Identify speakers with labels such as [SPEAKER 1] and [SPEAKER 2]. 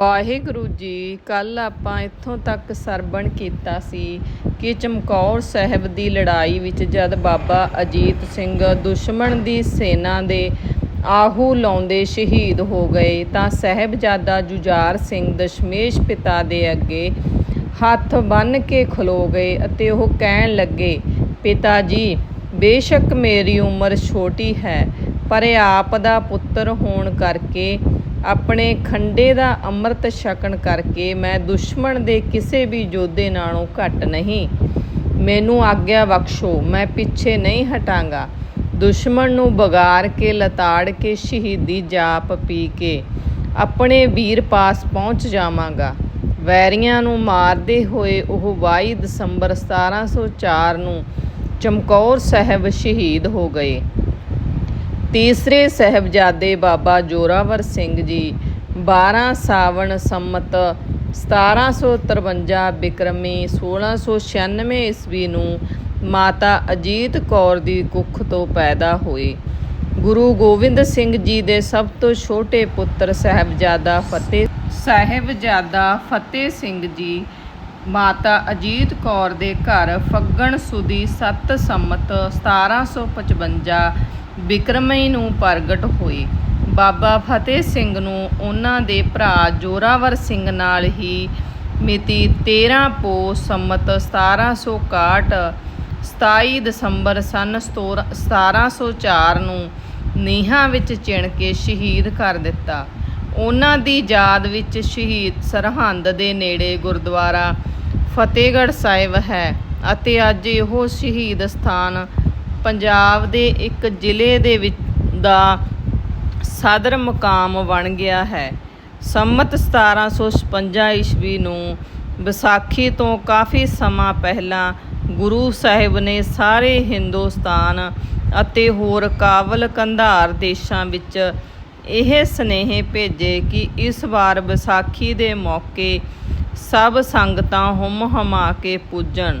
[SPEAKER 1] ਵਾਹਿਗੁਰੂ ਜੀ ਕੱਲ ਆਪਾਂ ਇੱਥੋਂ ਤੱਕ ਸਰਬਣ ਕੀਤਾ ਸੀ ਕਿ ਚਮਕੌਰ ਸਾਹਿਬ ਦੀ ਲੜਾਈ ਵਿੱਚ ਜਦ ਬਾਬਾ ਅਜੀਤ ਸਿੰਘ ਦੁਸ਼ਮਣ ਦੀ ਸੈਨਾ ਦੇ ਆਹੂ ਲਾਉਂਦੇ ਸ਼ਹੀਦ ਹੋ ਗਏ ਤਾਂ ਸਾਹਿਬਜ਼ਾਦਾ ਜੁਝਾਰ ਸਿੰਘ ਦਸ਼ਮੇਸ਼ ਪਿਤਾ ਦੇ ਅੱਗੇ ਹੱਥ ਬੰਨ੍ਹ ਕੇ ਖਲੋ ਗਏ ਅਤੇ ਉਹ ਕਹਿਣ ਲੱਗੇ, ਪਿਤਾ ਜੀ, ਬੇਸ਼ੱਕ ਮੇਰੀ ਉਮਰ ਛੋਟੀ ਹੈ, ਪਰ ਆਪ ਦਾ ਪੁੱਤਰ ਹੋਣ ਕਰਕੇ ਆਪਣੇ ਖੰਡੇ ਦਾ ਅੰਮ੍ਰਿਤ ਛਕਣ ਕਰਕੇ ਮੈਂ ਦੁਸ਼ਮਣ ਦੇ ਕਿਸੇ ਵੀ ਯੋਧੇ ਨਾਲੋਂ ਘੱਟ ਨਹੀਂ। ਮੈਨੂੰ ਆਗਿਆ ਬਖਸ਼ੋ, ਮੈਂ ਪਿੱਛੇ ਨਹੀਂ ਹਟਾਂਗਾ। ਦੁਸ਼ਮਣ ਨੂੰ ਬਗਾਰ ਕੇ, ਲਤਾੜ ਕੇ, ਸ਼ਹੀਦੀ ਜਾਪ ਪੀ ਕੇ ਆਪਣੇ ਵੀਰ ਪਾਸ ਪਹੁੰਚ ਜਾਵਾਂਗਾ। ਵੈਰੀਆਂ ਨੂੰ ਮਾਰਦੇ ਹੋਏ ਉਹ 22 ਦਸੰਬਰ 1704 ਨੂੰ ਚਮਕੌਰ ਸਾਹਿਬ ਸ਼ਹੀਦ ਹੋ ਗਏ। ਤੀਸਰੇ ਸਹਿਬਜ਼ਾਦੇ ਬਾਬਾ ਜੋਰਾਵਰ ਸਿੰਘ ਜੀ 12 ਸਾਵਣ ਸੰਮਤ 1753 ਬਿਕਰਮੀ 1696 ਈਸਵੀ ਨੂੰ ਮਾਤਾ ਅਜੀਤ ਕੌਰ ਦੀ ਕੁੱਖ ਤੋਂ ਪੈਦਾ ਹੋਏ। ਗੁਰੂ ਗੋਬਿੰਦ ਸਿੰਘ ਜੀ ਦੇ ਸਭ ਤੋਂ ਛੋਟੇ ਪੁੱਤਰ ਸਹਿਬਜ਼ਾਦਾ ਫਤਿਹ ਸਹਿਬਜ਼ਾਦਾ ਫਤਿਹ ਸਿੰਘ ਜੀ, ਮਾਤਾ ਅਜੀਤ ਕੌਰ ਦੇ ਘਰ ਫੱਗਣ ਸੁਦੀ 7 ਸੰਮਤ 1755 ਬਿਕਰਮਈ ਨੂੰ ਪ੍ਰਗਟ ਹੋਏ। ਬਾਬਾ ਫਤਿਹ ਸਿੰਘ ਨੂੰ ਉਹਨਾਂ ਦੇ ਭਰਾ ਜੋਰਾਵਰ ਸਿੰਘ ਨਾਲ ਹੀ ਮਿਤੀ 13 ਪੋ ਸੰਮਤ 1761 27 ਦਸੰਬਰ ਸਨ 1704 ਨੂੰ ਨੀਹਾਂ ਵਿੱਚ ਚਿਣ ਕੇ ਸ਼ਹੀਦ ਕਰ ਦਿੱਤਾ। ਉਹਨਾਂ ਦੀ ਯਾਦ ਵਿੱਚ ਸ਼ਹੀਦ ਸਰਹੰਦ ਦੇ ਨੇੜੇ ਗੁਰਦੁਆਰਾ ਫਤਿਹਗੜ੍ਹ ਸਾਹਿਬ ਹੈ ਅਤੇ ਅੱਜ ਇਹੋ ਸ਼ਹੀਦ ਸਥਾਨ ਪੰਜਾਬ ਦੇ ਇੱਕ ਜ਼ਿਲ੍ਹੇ ਦੇ ਵਿੱਚ ਦਾ ਸਦਰ ਮੁਕਾਮ ਬਣ ਗਿਆ ਹੈ। ਸੰਮਤ 1756 ਈਸਵੀ ਨੂੰ ਵਿਸਾਖੀ ਤੋਂ ਕਾਫੀ ਸਮਾਂ ਪਹਿਲਾਂ ਗੁਰੂ ਸਾਹਿਬ ਨੇ ਸਾਰੇ ਹਿੰਦੁਸਤਾਨ ਅਤੇ ਹੋਰ ਕਾਬਲ ਕੰਧਾਰ ਦੇਸ਼ਾਂ ਵਿੱਚ ਇਹ ਸਨੇਹ ਭੇਜੇ ਕਿ ਇਸ ਵਾਰ ਵਿਸਾਖੀ ਦੇ ਮੌਕੇ ਸਭ ਸੰਗਤਾਂ ਹੁਮ ਹਮਾ ਕੇ ਪੂਜਣ।